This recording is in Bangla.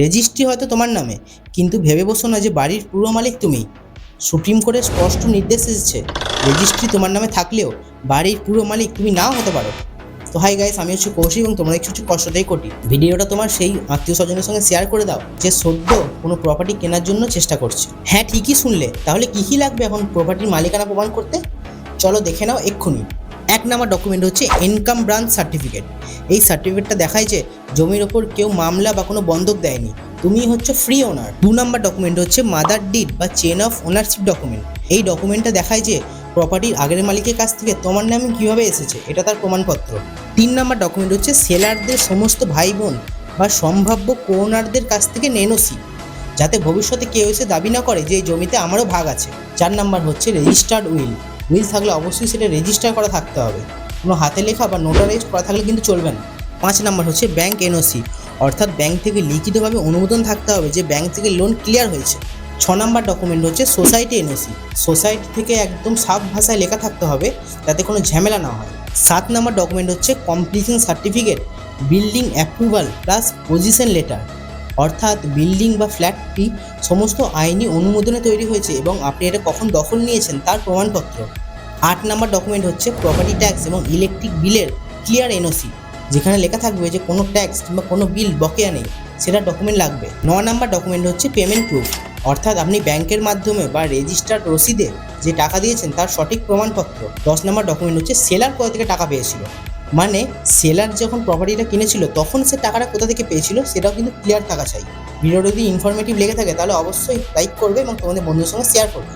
রেজিস্ট্রি হয়তো তোমার নামে, কিন্তু ভেবে বসো না যে বাড়ির পুরো মালিক তুমি। সুপ্রিম কোর্টের স্পষ্ট নির্দেশ এসেছে, রেজিস্ট্রি তোমার নামে থাকলেও বাড়ির পুরো মালিক তুমি নাও হতে পারো। তো হাই গাইস আমি হচ্ছে কৌশিক এবং তোমরা কিছু হচ্ছে কষ্টটাই কোটি। ভিডিওটা তোমার সেই আত্মীয় স্বজনের সঙ্গে শেয়ার করে দাও, যে সদ্য কোনো প্রপার্টি কেনার জন্য চেষ্টা করছে। হ্যাঁ ঠিকই শুনলে। তাহলে কী কী লাগবে এখন প্রপার্টির মালিকানা প্রমাণ করতে? চলো দেখে নাও এক্ষুনি। এক নাম্বার ডকুমেন্ট হচ্ছে ইনকাম ব্রাঞ্চ সার্টিফিকেট এই সার্টিফিকেটটা দেখায় যে জমির ওপর কেউ মামলা বা কোনো বন্ধক দেয়নি। তুমি হচ্ছে ফ্রি ওনার দু নাম্বার ডকুমেন্ট হচ্ছে মাদার ডিড বা চেন অফ ওনারশিপ ডকুমেন্ট এই ডকুমেন্টটা দেখায় যে প্রপার্টির আগের মালিকের কাছ থেকে তোমার নামে কীভাবে এসেছে, এটা তার প্রমাণপত্র। তিন নাম্বার ডকুমেন্ট হচ্ছে সেলারদের সমস্ত ভাই বোন বা সম্ভাব্য কোনারদের কাছ থেকে নেনোসি যাতে ভবিষ্যতে কেউ এসে দাবি না করে যে এই জমিতে আমারও ভাগ আছে। চার নাম্বার হচ্ছে রেজিস্টার্ড উইল উইল থাকলে অবশ্যই সেটা রেজিস্টার করা থাকতে হবে। কোনো হাতে লেখা বা নোটারাইজ করা থাকলে কিন্তু চলবে না। পাঁচ নাম্বার হচ্ছে ব্যাংক এনওসি অর্থাৎ ব্যাংক থেকে লিখিতভাবে অনুমোদন থাকতে হবে যে ব্যাংক থেকে লোন ক্লিয়ার হয়েছে। ছ নাম্বার ডকুমেন্ট হচ্ছে সোসাইটি এনওসি সোসাইটি থেকে একদম সাফ ভাষায় লেখা থাকতে হবে যাতে কোনো ঝামেলা না হয়। সাত নাম্বার ডকুমেন্ট হচ্ছে completion certificate building approval plus possession letter অর্থাৎ বিল্ডিং বা ফ্ল্যাটটি সমস্ত আইনি অনুমোদনে তৈরি হয়েছে এবং আপনি এটা কখন দখল নিয়েছেন তার প্রমাণপত্র। আট নাম্বার ডকুমেন্ট হচ্ছে প্রপার্টি ট্যাক্স এবং ইলেকট্রিক বিলের ক্লিয়ার এনওসি যেখানে লেখা থাকবে যে কোনো ট্যাক্স কিংবা কোনো বিল বকেয়া নেই, সেটা ডকুমেন্ট লাগবে। ন নাম্বার ডকুমেন্ট হচ্ছে পেমেন্ট প্রুফ অর্থাৎ আপনি ব্যাংকের মাধ্যমে বা রেজিস্টার্ড রসিদে যে টাকা দিয়েছেন তার সঠিক প্রমাণপত্র। দশ নাম্বার ডকুমেন্ট হচ্ছে সেলার কোথা থেকে টাকা পেয়েছিল। মানে সেলার যখন প্রপার্টিটা কিনেছিল, তখন সে টাকাটা কোথা থেকে পেয়েছিল সেটাও কিন্তু ক্লিয়ার থাকা চাই। ভিডিওটা যদি ইনফরমেটিভ লেগে থাকে, তাহলে অবশ্যই লাইক করবে এবং তোমাদের বন্ধুর সঙ্গে শেয়ার করবে।